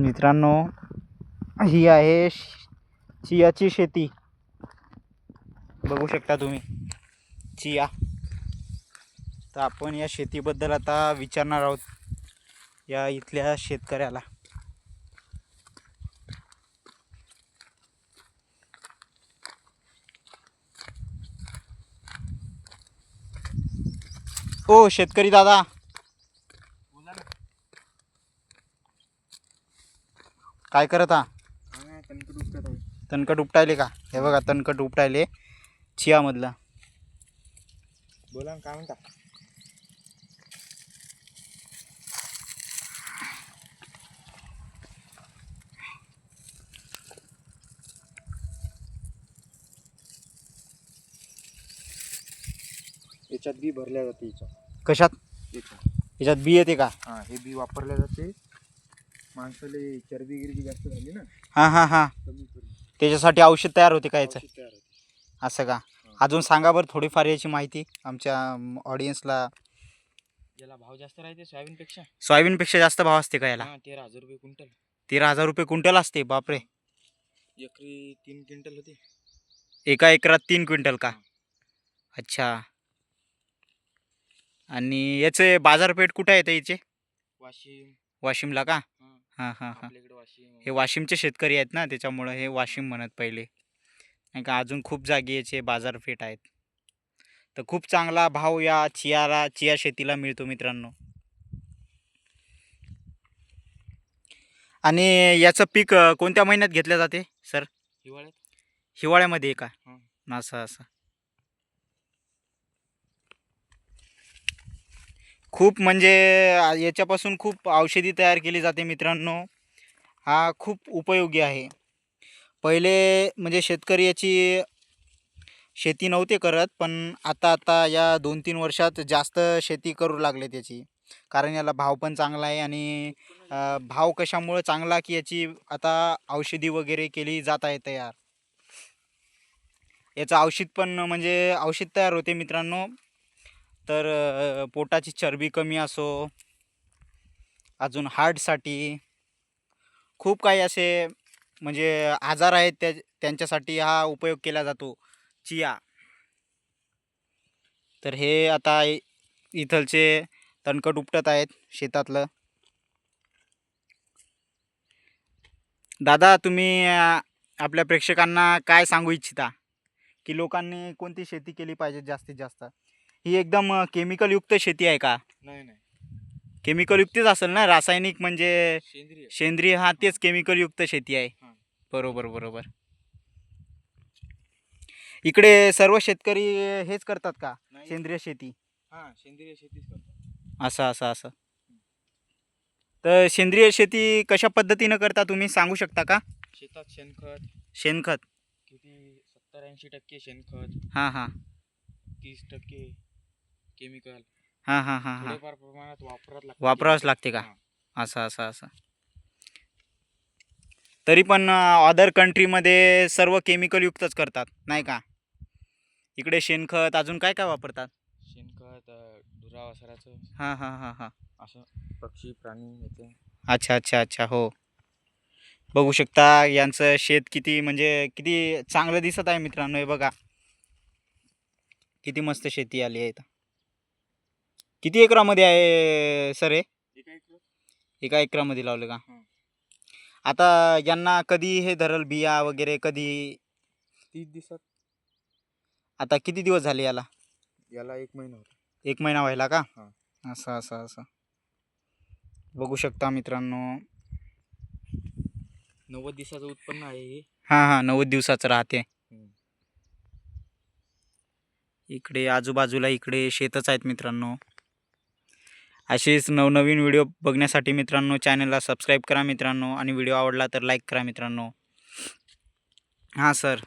मित्रांनो ही आहे चियाची शेती. बघू शकता तुम्ही चिया. तर आपण या शेतीबद्दल आता विचारणार आहोत या इथल्या शेतकऱ्याला. ओ शेतकरी दादा. काय करत हा? तणकट उपटायले का? हे बघा तणकट उपटायले चियामधला. बोला ना काय म्हणता? याच्यात बी भरल्या जाते याच्यात. कशात? याच्यात. याच्यात बी येते का? हा हे बी वापरल्या जाते. माणसाले चरबी गिरबी जास्त झाली ना हां हां हां. कमी करून. त्याच्यासाठी औषध तयार होते का याचं? औषध तयार होते. असं का? अजून सांगा बरं थोडीफार याची माहिती आमच्या ऑडियन्सला याला भाव जास्त राहते सोयाबीनपेक्षा? सोयाबीनपेक्षा जास्त भाव असते का याला? हा तेरा हजार रुपये क्विंटल. तेरा हजार रुपये क्विंटल असते बापरे. एकरी तीन क्विंटल होते. एका एकरात तीन क्विंटल का? अच्छा. आणि याचे बाजारपेठ कुठे येतं याचे? वाशिम. वाशिमला का? हा. हां हां. हां आपल्याकडे वाशिम हे वाशिमचे शेतकरी आहेत ना त्याच्यामुळं हे वाशिम म्हणत पहिले. नाही का अजून खूप जागी याचे बाजारपेठ आहेत. तर खूप चांगला भाव या चियाला चिया शेतीला मिळतो मित्रांनो. आणि याचं पीक अं, कोणत्या महिन्यात घेतलं जाते सर? हिवाळ्यात? हिवाळ्यामध्ये का? हां. असं असं. खूप म्हणजे याच्यापासून खूप औषधी तयार केली जाते मित्रांनो. हा खूप उपयोगी आहे. पहिले म्हणजे शेतकरी याची शेती नव्हते करत पण आता आता या दोन तीन वर्षात जास्त शेती करू लागले त्याची कारण याला भाव पण चांगला आहे आणि भाव कशामुळे चांगला की याची आता औषधी वगैरे केली जात आहे तयार. याचं औषध पण म्हणजे औषध तयार होते मित्रांनो. तर पोटाची चरबी कमी असो अजून हार्टसाठी खूप काही असे म्हणजे आजार आहेत त्या त्यांच्यासाठी हा उपयोग केला जातो चिया. तर हे आता इथलचे तणकट उपटत आहेत शेतातलं. दादा तुम्ही आपल्या प्रेक्षकांना काय सांगू इच्छिता? की लोकांनी कोणती शेती केली पाहिजे जास्तीत जास्त? ही एकदम अ, केमिकलयुक्त शेती आहे का? नाही नाही. केमिकलयुक्तच असेल ना? रासायनिक म्हणजे सेंद्रिय. सेंद्रिय हा तेच केमिकलयुक्त शेती आहे. हां. बरोबर बरोबर. इकडे सर्व शेतकरी हेच करतात का? नाही. सेंद्रिय शेती? हा सेंद्रिय शेतीच करतो असं असं असं. तर सेंद्रिय शेती कशा पद्धतीनं करता तुम्ही? सांगू शकता का? शेतात शेणखत. शेणखत. किती? सत्तर ऐंशी टक्के शेणखत. हां हां. तीस टक्के. केमिकल हां हां हां हां. थोडेफार प्रमाणात वापरात लागतं वापरावंच. लागते का? हा. असं असं असं. तरी पण अदर कंट्रीमध्ये सर्व केमिकलयुक्तच करतात नाही का? इकडे शेणखत अजून काय काय वापरतात? शेणखत अं, ढुरा वासराचं हां हां हां हां. असं पक्षी प्राणी याचं. अच्छा अच्छा अच्छा हो. बघू शकता यांचं शेत किती म्हणजे किती चांगलं दिसत आहे मित्रांनो हे बघा. किती मस्त शेती आली आहे इथं. किती एकरामध्ये आहे सर हे? एका एकर एका एकरामध्ये लावलं का. आता यांना कधी हे धरल बिया वगैरे कधी? तीस दिवसात. आता किती दिवस झाले याला? याला एक महिना होता. एक महिना व्हायला का. असं असं असं. बघू शकता मित्रांनो. नव्वद दिवसाचं उत्पन्न आहे हे. हां हां नव्वद दिवसाचं राहते. इकडे आजूबाजूला इकडे शेतच आहेत मित्रांनो. असेच नवनवीन व्हिडिओ बघण्यासाठी मित्रांनो चॅनलला सबस्क्राईब करा मित्रांनो आणि व्हिडिओ आवडला तर लाईक करा मित्रांनो. हां सर.